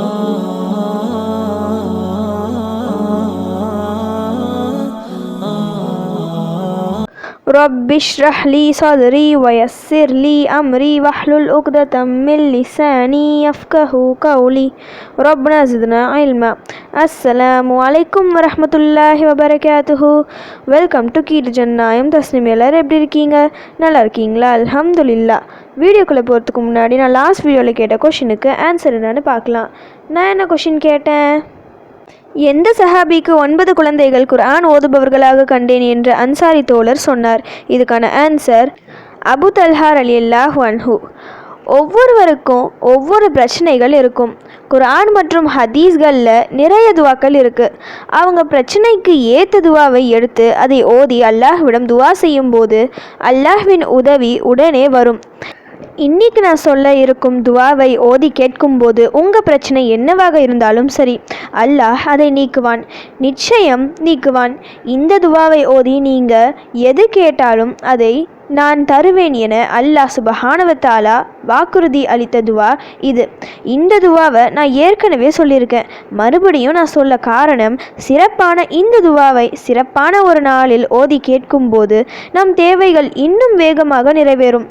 رب اشرح لي صدري ويسر لي أمري واحلل عقدة من لساني يفقه قولي ربنا زدنا علما அஸ்ஸலாமு அலைக்கும் வரஹ்மத்துல்லாஹி வபரகாத்துஹு வெல்கம் டு கீட்டு ஜன்னாயம் தஸ்னிம் எல்லாரும் எப்படி இருக்கீங்க நல்லா இருக்கீங்களா அல்ஹம்துலில்லா வீடியோக்குள்ளே போகிறதுக்கு முன்னாடி நான் லாஸ்ட் வீடியோவில் கேட்ட கொஷினுக்கு ஆன்சர் என்னென்னு பார்க்கலாம். நான் என்ன கொஷின் கேட்டேன்? எந்த சஹாபிக்கு ஒன்பது குழந்தைகள் குர்ஆன் ஓதுபவர்களாக கண்டேன் என்று அன்சாரி தோழர் சொன்னார். இதுக்கான ஆன்சர் அபு தல்ஹார் அலி அல்லாஹ் அன்ஹு. ஒவ்வொருவருக்கும் ஒவ்வொரு பிரச்சனைகள் இருக்கும். குரான் மற்றும் ஹதீஸ்களில் நிறைய துவாக்கள் இருக்குது அவங்க பிரச்சனைக்கு ஏற்ற துவாவை எடுத்து அதை ஓதி அல்லாஹ்விடம் துவா செய்யும்போது அல்லாஹ்வின் உதவி உடனே வரும். இன்னைக்கு நான் சொல்ல இருக்கும் துவாவை ஓதி கேட்கும்போது உங்கள் பிரச்சனை என்னவாக இருந்தாலும் சரி அல்லாஹ் அதை நீக்குவான். நிச்சயம் நீக்குவான். இந்த துவாவை ஓதி நீங்கள் எது கேட்டாலும் அதை நான் தருவேன் என அல்லாஹ் சுபஹானவத்தாலா வாக்குறுதி அளித்த துவா இது. இந்த துவாவை நான் ஏற்கனவே சொல்லியிருக்கேன். மறுபடியும் நான் சொல்ல காரணம் சிறப்பான இந்த துவாவை சிறப்பான ஒரு நாளில் ஓதி கேட்கும்போது நம் தேவைகள் இன்னும் வேகமாக நிறைவேறும்.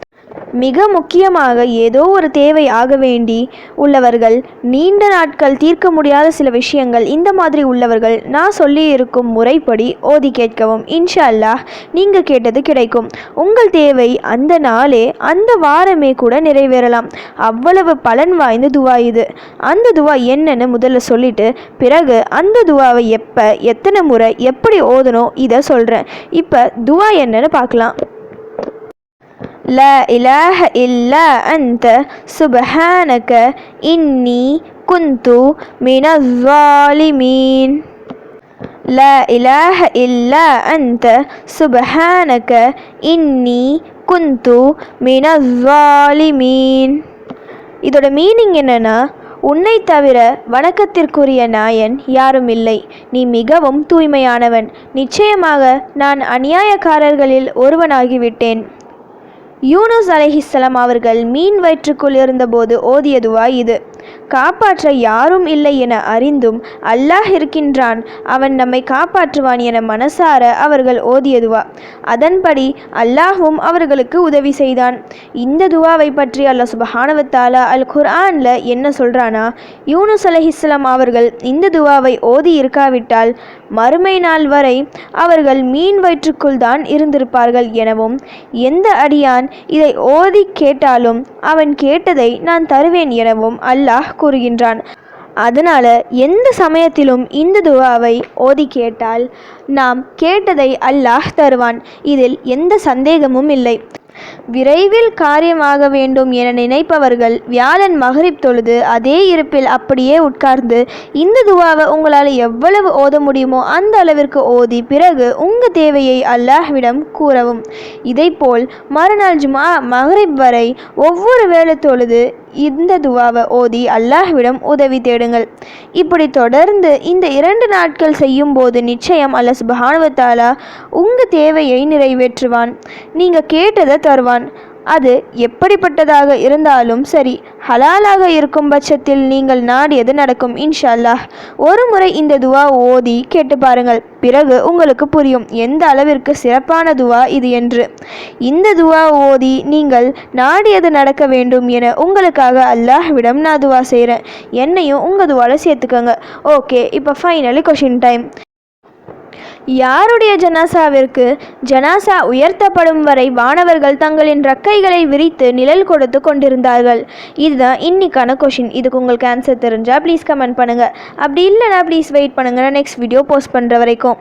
மிக முக்கியமாக ஏதோ ஒரு தேவை ஆக வேண்டி உள்ளவர்கள் நீண்ட நாட்கள் தீர்க்க முடியாத சில விஷயங்கள் இந்த மாதிரி உள்ளவர்கள் நான் சொல்லியிருக்கும் முறைப்படி ஓதி கேட்கவும். இன்ஷா அல்லாஹ் நீங்கள் கேட்டது கிடைக்கும். உங்கள் தேவை அந்த நாளே அந்த வாரமே கூட நிறைவேறலாம். அவ்வளவு பலன் வாய்ந்த துவா இது. அந்த துவா என்னன்னு முதல்ல சொல்லிட்டு பிறகு அந்த துவாவை எப்போ எத்தனை முறை எப்படி ஓதணும் இதை சொல்கிறேன் இப்போ துவா என்னன்னு பார்க்கலாம். لا إله إلا أنت سبحانك إني كنت من الظالمين لا إله إلا أنت سبحانك إني كنت من الظالمين இதோட மீனிங் என்னன்னா உன்னை தவிர வணக்கத்திற்குரிய நாயன் யாரும் இல்லை நீ மிகவும் தூய்மையானவன் நிச்சயமாக நான் அநியாயக்காரர்களில் ஒருவனாகிவிட்டேன் யூனுஸ் அலைஹிஸ்ஸலாம் அவர்கள் மீன் வயிற்றுக்குள் இருந்தபோது ஓதியதுவா இது. காப்பாற்ற யாரும் இல்லை என அறிந்தும் அல்லாஹ் இருக்கின்றான். அவன் நம்மை காப்பாற்றுவான் என மனசார அவர்கள் ஓதியதுவா? அதன்படி அல்லாஹும் அவர்களுக்கு உதவி செய்தான். இந்த துவாவை பற்றி அல்லாஹ் சுபஹானவத்தாலா அல் குர்ஆனில் என்ன சொல்கிறானா யூனுஸ் அலஹிஸ்லாம் அவர்கள் இந்த துவாவை ஓதி இருக்காவிட்டால் மறுமை நாள் வரை அவர்கள் மீன் வயிற்றுக்குள் தான் இருந்திருப்பார்கள் எனவும் எந்த அடியான் இதை ஓதி கேட்டாலும் அவன் கேட்டதை நான் தருவேன் எனவும் அல்லாஹ் கூறுகின்றான். அதனால் எந்த சமயத்திலும் இந்த துவாவை ஓதி கேட்டால் நாம் கேட்டதை அல்லாஹ் தருவான். இதில் எந்த சந்தேகமும் இல்லை. விரைவில் காரியமாக வேண்டும் என நினைப்பவர்கள் வியாழன் மகரிப் தொழுது அதே இருப்பில் அப்படியே உட்கார்ந்து இந்த துவாவை உங்களால் எவ்வளவு ஓத முடியுமோ அந்த அளவிற்கு ஓதி பிறகு உங்கள் தேவையை அல்லாஹ்விடம் கூறவும். இதைப்போல் மறுநாள் ஜுமா மகரிப் வரை ஒவ்வொரு வேளை தொழுது இந்த துவாவை ஓதி அல்லாஹ்விடம் உதவி தேடுங்கள். இப்படி தொடர்ந்து இந்த இரண்டு நாட்கள் செய்யும் போது நிச்சயம் அல்ல சுபஹானுவத்தாலா உங்கள் தேவையை நிறைவேற்றுவான். நீங்கள் கேட்டதை தருவான். அது எப்படிப்பட்டதாக இருந்தாலும் சரி ஹலாலாக இருக்கும் பட்சத்தில் நீங்கள் நாடியது நடக்கும் இன்ஷா அல்லாஹ் ஒரு முறை இந்த துவா ஓதி கேட்டு பாருங்கள் பிறகு உங்களுக்கு புரியும் எந்த அளவிற்கு சிறப்பான துவா இது என்று. இந்த துவா ஓதி நீங்கள் நாடியது நடக்க வேண்டும் என உங்களுக்காக அல்லாஹ்விடம் நான் துவா செய்கிறேன் என்னையும் உங்கள் துவாவில் சேர்த்துக்கோங்க. ஓகே இப்போ ஃபைனலி கொஷின் டைம் யாருடைய ஜனாசாவிற்கு ஜனாசா உயர்த்தப்படும் வரை வானவர்கள் தங்களின் ரக்கைகளை விரித்து நிழல் கொடுத்து கொண்டிருந்தார்கள் இதுதான் இன்னைக்கான கொஷின் இதுக்கு உங்களுக்கு ஆன்சர் தெரிஞ்சால் ப்ளீஸ் கமெண்ட் பண்ணுங்கள் அப்படி இல்லைனா ப்ளீஸ் வெயிட் பண்ணுங்கள் நான் நெக்ஸ்ட் வீடியோ போஸ்ட் பண்ணுற வரைக்கும்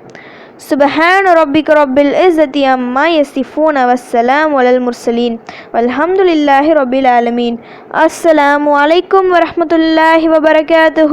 سبحان ربك رب العزة عما يصفون والسلام على المرسلين والحمد لله رب العالمين السلام عليكم ورحمة الله وبركاته